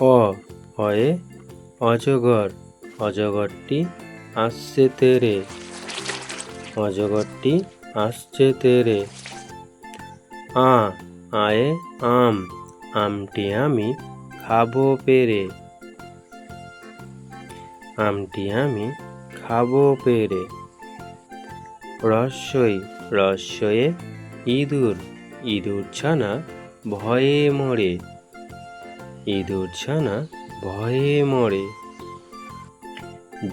অ, অয়ে, অজগর, অজগরটি আসছে তেরে। অজগরটি আসছে তেরে। আ, আয়ে, আম, আমটি আমি খাব পেরে। আমটি আমি খাব পেরে। রস্যই রস্যয়ে ইঁদুর ইঁদুর ছানা ভয়ে মরে। ইঁদুর ছানা ভয়ে মরে।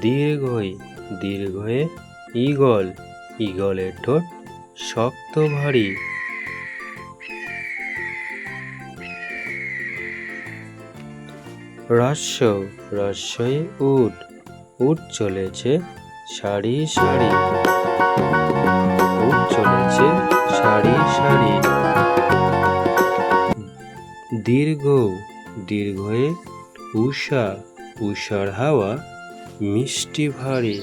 দীর্ঘই দীর্ঘয়ে ঈগল, ঈগলের ঠোঁট শক্ত ভারী। রস্য রস্যয়ে উট উট চলেছে সারি সারি। উট চলেছে সারি সারি। দীর্ঘ দীর্ঘয়ে উষা উষার হাওয়া, মিষ্টি ভারী।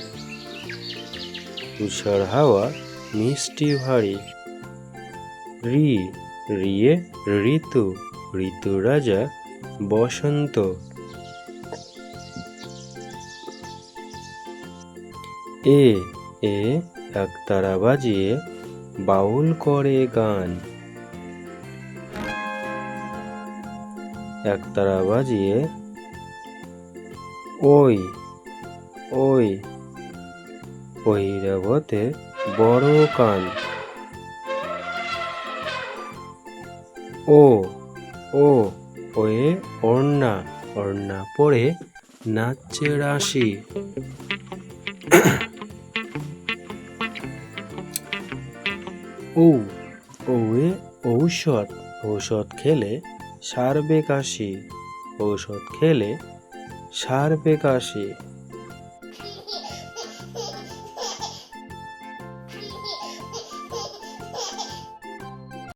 উষার হাওয়া, মিষ্টি ভারী। রি, রিয়ে ঋতু ঋতু রাজা বসন্ত। এ এ একতারা বাজিয়ে বাউল করে গান। একতারা বাজিয়ে, ওই ওই ঐরাবতের বড় কান। ও ও ওয়ে ওড়না ওড়না পরে নাচছে রাশি। ও ওয়ে ঔষধ ঔষধ খেলে সারবে কাশি। ঔষধ খেলে সারবে কাশি।